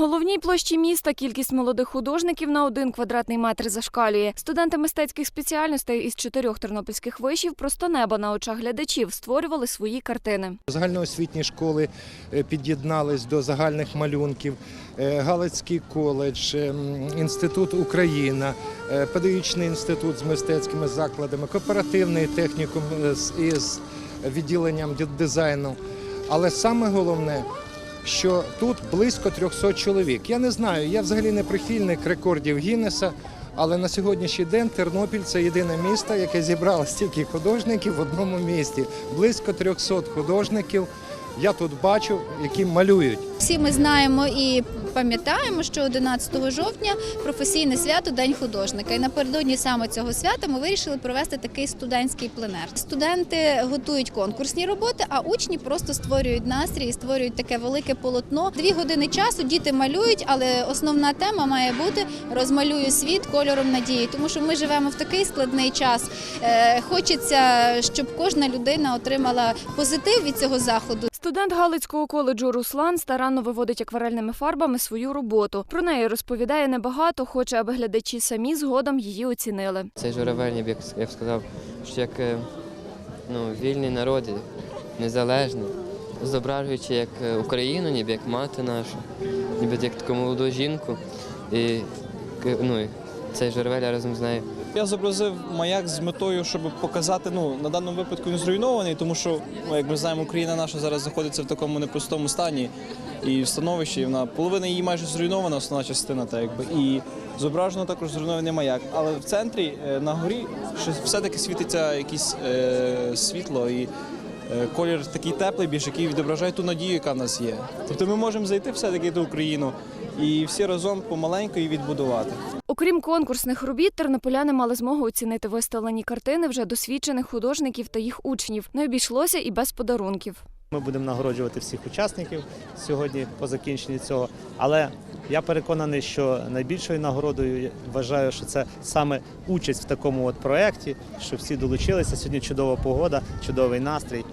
головній площі міста кількість молодих художників на один квадратний метр зашкалює. Студенти мистецьких спеціальностей із чотирьох тернопільських вишів просто неба на очах глядачів створювали свої картини. Загальноосвітні школи е, під'єднались до загальних малюнків. Е, Галицький коледж, е, інститут Україна, педагогічний інститут з мистецькими закладами, кооперативний технікум із відділенням дизайну. Але саме головне, що тут близько 300 чоловік. Я не знаю, я взагалі не прихильник рекордів Гіннеса, але на сьогоднішній день Тернопіль це єдине місто, яке зібрало стільки художників в одному місті. Близько 300 художників. Я тут бачу, які малюють. Всі ми знаємо і пам'ятаємо, що 11 жовтня професійне свято День художника. І напередодні саме цього свята ми вирішили провести такий студентський пленер. Студенти готують конкурсні роботи, а учні просто створюють настрій і створюють таке велике полотно. Дві години часу діти малюють, але основна тема має бути розмалюю світ кольором надії, тому що ми живемо в такий складний час. Е, Хочеться, щоб кожна людина отримала позитив від цього заходу. Студент Галицького коледжу Руслан старанно виводить акварельними фарбами свою роботу. Про неї розповідає небагато, хоче, аби глядачі самі згодом її оцінили. Цей журавель, як я б сказав, що як е, ну, вільний народ, незалежний, зображуючи як е, Україну, ніби як мати нашу, ніби як таку молоду жінку. І ну, цей журавель разом з нею. Я зобразив маяк з метою, щоб показати, ну на даному випадку він зруйнований, тому що, ну, як ми знаємо, Україна наша зараз знаходиться в такому непростому стані і в становищі. Вона половина її майже зруйнована, основна частина, так якби і зображено також зруйнований маяк. Але в центрі е, на горі все-таки світиться якесь е, світло і. е, Колір такий теплий, більш який відображає ту надію, яка в нас є. Тобто ми можемо зайти все-таки до Україну і всі разом помаленьку її відбудувати. Окрім конкурсних робіт, тернополяни мали змогу оцінити виставлені картини вже досвідчених художників та їх учнів. Не обійшлося і без подарунків. Ми будемо нагороджувати всіх учасників сьогодні по закінченні цього. Але я переконаний, що найбільшою нагородою вважаю, що це саме участь в такому от проєкті, що всі долучилися. Сьогодні чудова погода, чудовий настрій.